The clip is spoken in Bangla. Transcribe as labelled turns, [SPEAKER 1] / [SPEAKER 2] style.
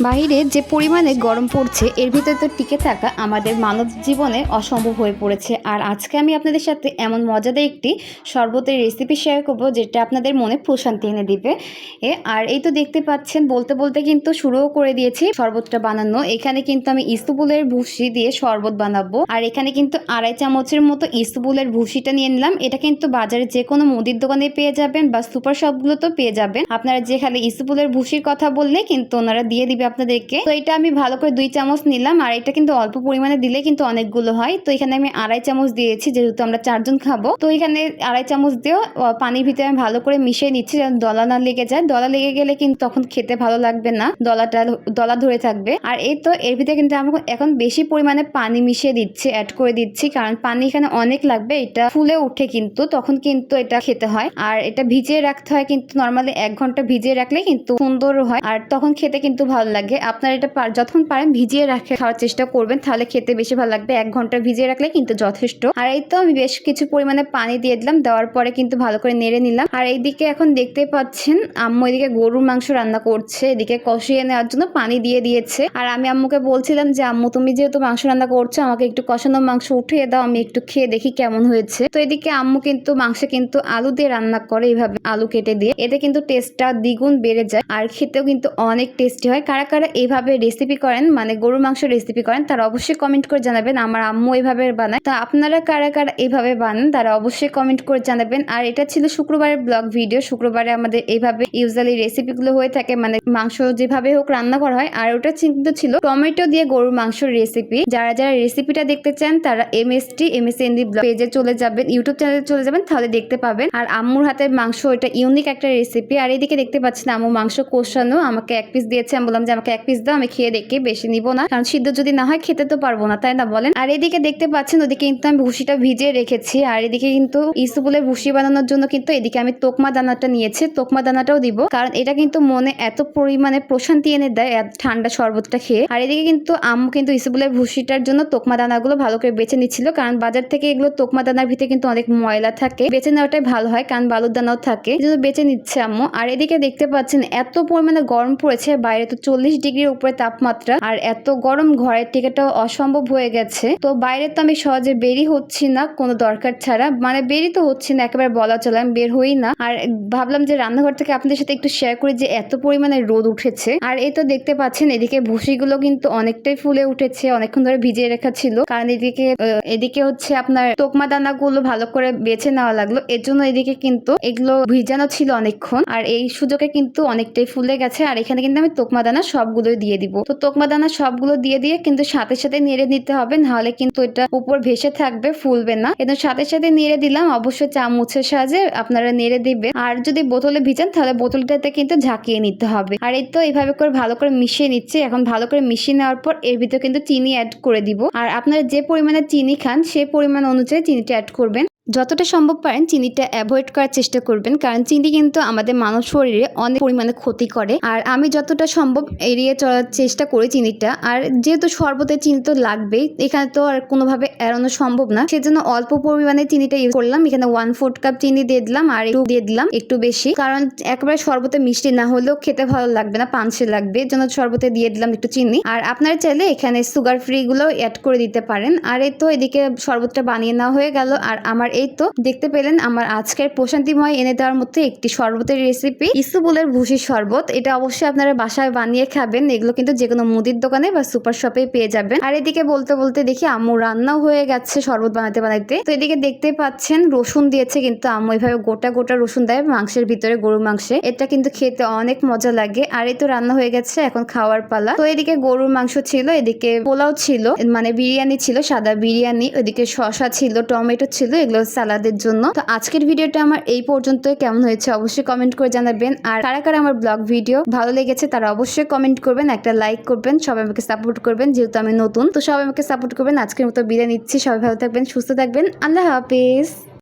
[SPEAKER 1] বাইরে যে পরিমাণে গরম পড়ছে, এর ভিতরে তো টিকে থাকা আমাদের মানব জীবনে অসম্ভব হয়ে পড়েছে। আর আজকে আমি আপনাদের সাথে এমন মজাদার একটি শরবতের রেসিপি শেয়ার করব, যেটা আপনাদের মনে প্রশান্তি এনে দিবে। এ, আর এই তো দেখতে পাচ্ছেন, বলতে বলতে কিন্তু শুরুও করে দিয়েছি শরবতটা বানানো। এখানে কিন্তু আমি ইস্তুবুলের ভুসি দিয়ে শরবত বানাবো। আর এখানে কিন্তু আড়াই চামচের মতো ইস্তুবুলের ভুসিটা নিয়ে নিলাম। এটা কিন্তু বাজারে যে কোনো মুদির দোকানে পেয়ে যাবেন বা সুপার শপগুলোতেও পেয়ে যাবেন। আপনারা যে খালি ইস্তুবুলের ভুসির কথা বললে কিন্তু ওনারা দিয়ে দিবে আপনাদেরকে। তো এটা আমি ভালো করে দুই চামচ নিলাম, আর এটা কিন্তু অল্প পরিমাণে দিলে কিন্তু অনেকগুলো হয়। তো এখানে আমি আড়াই চামচ দিয়েছি, যেহেতু আমরা চারজন খাব। তো এখানে আড়াই চামচ দিয়েও পানির ভিতরে আমি ভালো করে মিশিয়ে নিচ্ছি যেন দলা না লেগে যায়। দলা লেগে গেলে কিন্তু তখন খেতে ভালো লাগবে না, দলাটা, দলা ধরে থাকবে। আর এই তো, এর ভিতরে কিন্তু আমি এখন বেশি পরিমাণে পানি মিশিয়ে দিচ্ছি অ্যাড করে দিচ্ছি, কারণ পানি এখানে অনেক লাগবে, এটা ফুলে উঠে কিন্তু, তখন কিন্তু এটা খেতে হয়। আর এটা ভিজিয়ে রাখতে হয় কিন্তু, নর্মালি এক ঘণ্টা ভিজিয়ে রাখলে কিন্তু সুন্দর হয়, আর তখন খেতে কিন্তু ভালো লাগে। আপনারা এটা যতক্ষণ পারেন ভিজিয়ে রাখে খাওয়ার চেষ্টা করবেন। তাহলে খেতে বেশি ভালো লাগবে। এক ঘণ্টা ভিজিয়ে রাখলে কিন্তু যথেষ্ট। আর এই তো আমি বেশ কিছু পরিমাণে পানি দিয়ে দিলাম। দেওয়ার পরে কিন্তু ভালো করে নেড়ে নিলাম। আর এইদিকে এখন দেখতে পাচ্ছেন, আম্মু এদিকে গরুর মাংস রান্না করছে। এদিকে কষিয়ে নেওয়ার জন্য পানি দিয়ে দিয়েছে। আর আমি আম্মুকে বলছিলাম যে, আম্মু, তুমি যেহেতু মাংস রান্না করছ, আমাকে একটু কষানো মাংস উঠিয়ে দাও। আমি একটু খেয়ে দেখি কেমন হয়েছে। তো এদিকে আম্মু কিন্তু মাংস কিন্তু আলু দিয়ে রান্না করে এইভাবে আলু কেটে দিয়ে। এতে কিন্তু টেস্টটা দ্বিগুণ বেড়ে যায়। আর খেতেও কিন্তু অনেক টেস্টি হয়। কারা কারা এইভাবে রেসিপি করেন মানে গরুর মাংস রেসিপি করেন, তারা অবশ্যই কমেন্ট করে জানাবেন। আমার আম্মু এইভাবে বানায়। তো আপনারা কারা কারা এইভাবে বানান, তারা অবশ্যই কমেন্ট করে জানাবেন। আর এটা ছিল শুক্রবারের ব্লগ ভিডিও শুক্রবারে আমাদের এইভাবে ইউজুয়ালি রেসিপিগুলো হয়ে থাকে মানে মাংস যেভাবে হোক রান্না করা হয়। আর ওটা কিন্তু ছিল টমেটো দিয়ে গরুর মাংসের রেসিপি যারা যারা রেসিপিটা দেখতে চান, তারা M S T M S N D পেজে চলে যাবেন ইউটিউব চ্যানেলে চলে যাবেন, তাহলে দেখতে পাবেন। আর আম্মুর হাতের মাংস, এটা ইউনিক একটা রেসিপি আর এদিকে দেখতে পাচ্ছেন, আম্মু মাংস কষানো, আমাকে এক পিস দিয়েছে, আমি বললাম যে আমাকে এক পিস দাও, আমি খেয়ে দেখে বেশি নিব না। কারণ সিদ্ধ যদি না হয়, খেতে তো পারব না, তাই না বলেন? আর এদিকে দেখতে পাচ্ছেন, ওদিকে কিন্তু আমি ভুসিটা ভিজিয়ে রেখেছি। আর এদিকে কিন্তু ইসুবুলের ভুসি বানানোর জন্য কিন্তু এদিকে আমি তোকমা দানাটা নিয়েছি। তোকমা দানাটাও দিব, কারণ এটা কিন্তু মনে এত পরিমাণে প্রশান্তি এনে দেয় ঠান্ডা শরবতটা খেয়ে। আর এদিকে কিন্তু আম্মু কিন্তু ইসুবুলের ভুসিটার জন্য তোকমা দানাগুলো ভালো করে বেছে নিচ্ছিল, কারণ বাজার থেকে এগুলো তোকমা দানার ভিতরে কিন্তু অনেক ময়লা থাকে। বেছে নেওয়াটাই ভালো হয়, কারণ বালুর দানাও থাকে। বেছে নিচ্ছে আম্মু। আর এদিকে দেখতে পাচ্ছেন, এত পরিমাণে গরম পড়েছে, বাইরে তো চল্লিশ ডিগ্রির উপরে তাপমাত্রা আর এত গরম ঘরের টিকেটাও অসম্ভব হয়ে গেছে। তো বাইরে তো আমি সহজে বেরি হচ্ছি না, কোনো দরকার ছাড়া। মানে বেরি তো হচ্ছি না, একেবারে বলা চলে, আমি বের হই না। আর ভাবলাম যে রান্নাঘর থেকে আপনাদের সাথে একটু শেয়ার করি যে এত পরিমাণে রোদ উঠেছে। আর এই তো দেখতে পাচ্ছেন, এদিকে ভুসিগুলো কিন্তু অনেকটাই ফুলে উঠেছে, অনেকক্ষণ ধরে ভিজিয়ে রাখা ছিল। কারণ এদিকে এদিকে হচ্ছে আপনার তোকমা দানাগুলো ভালো করে বেছে নেওয়া লাগল। এর জন্য এদিকে কিন্তু এগুলো ভিজানো ছিল অনেকক্ষণ। আর এই সুযোগে কিন্তু অনেকটাই ফুলে গেছে। আর এখানে কিন্তু আমি তোকমা দানা সবগুলো দিয়ে দিব। তো তোকমা দানা সবগুলো দিয়ে দিয়ে কিন্তু সাথে সাথে নেড়ে নিতে হবে, নাহলে কিন্তু এটা উপর ভেসে থাকবে, ফুলবে না। এবং সাথে সাথে নেড়ে দিলাম, অবশ্যই চামচের সাহায্যে আপনারা নেড়ে দিবে আর যদি বোতলে ভিজান, তাহলে বোতলটাতে কিন্তু ঝাঁকিয়ে নিতে হবে। আর এই তো এইভাবে করে ভালো করে মিশিয়ে নিচ্ছে। এখন ভালো করে মিশিয়ে নেওয়ার পর এর ভিতরে কিন্তু চিনি অ্যাড করে দিব। আর আপনারা যে পরিমাণে চিনি খান সেই পরিমাণ অনুযায়ী চিনিটা অ্যাড করবেন। যতটা সম্ভব পারেন চিনিটা অ্যাভয়েড করার চেষ্টা করবেন, কারণ চিনি কিন্তু আমাদের মানব শরীরে অনেক পরিমাণে ক্ষতি করে। আর আমি যতটা সম্ভব এড়িয়ে চলার চেষ্টা করি চিনিটা, আর যেহেতু শরবতে চিনি তো লাগবেই, এখানে তো আর কোনোভাবে এড়ানো সম্ভব না। সেজন্য অল্প পরিমাণে চিনিটা ইউজ করলাম, এখানে ওয়ান ফোর্থ কাপ চিনি দিয়ে দিলাম, আর একটু দিয়ে দিলাম, একটু বেশি। কারণ একেবারে শরবতে মিষ্টি না হলেও খেতে ভালো লাগবে না, পানসে লাগবে জন্য শরবতে দিয়ে দিলাম একটু চিনি। আর আপনারা চাইলে এখানে সুগার ফ্রিগুলো অ্যাড করে দিতে পারেন। আর এই তো এদিকে শরবতটা বানিয়ে নেওয়া হয়ে গেল, আর আমার এই তো দেখতে পেলেন আমার আজকের প্রশান্তিময় এনে দেওয়ার মধ্যে একটি শরবতের রেসিপি ইসুবুলের ভুসি শরবত, এটা অবশ্যই আপনারা বাসায় বানিয়ে খাবেন। এগুলো কিন্তু যে কোনো মুদির দোকানে বা সুপার শপে পেয়ে যাবেন। আর এদিকে বলতে বলতে দেখি আম্মু রান্নাও হয়ে গেছে শরবত বানাতে বানাইতে তো এদিকে দেখতে পাচ্ছেন, রসুন দিয়েছে কিন্তু আম্মু এভাবে গোটা গোটা রসুন দেয় মাংসের ভিতরে গরুর মাংসে। এটা কিন্তু খেতে অনেক মজা লাগে। আর এই তো রান্না হয়ে গেছে এখন খাওয়ার পালা। তো এদিকে গরুর মাংস ছিল, এদিকে পোলাও ছিল মানে বিরিয়ানি ছিল, সাদা বিরিয়ানি ওইদিকে শশা ছিল, টমেটো ছিল, এগুলো সালাদের জন্য। তো আজকের ভিডিওটা আমার এই পর্যন্ত কেমন হয়েছে অবশ্যই কমেন্ট করে জানাবেন। আর কারা কারা আমার ব্লগ ভিডিও ভালো লেগেছে, তারা অবশ্যই কমেন্ট করবেন, একটা লাইক করবেন, সবাই আমাকে সাপোর্ট করবেন, যেহেতু আমি নতুন। তো সবাই আমাকে সাপোর্ট করবেন। আজকের মতো বিদায় নিচ্ছি। সবাই ভালো থাকবেন, সুস্থ থাকবেন। আল্লাহ হাফিজ।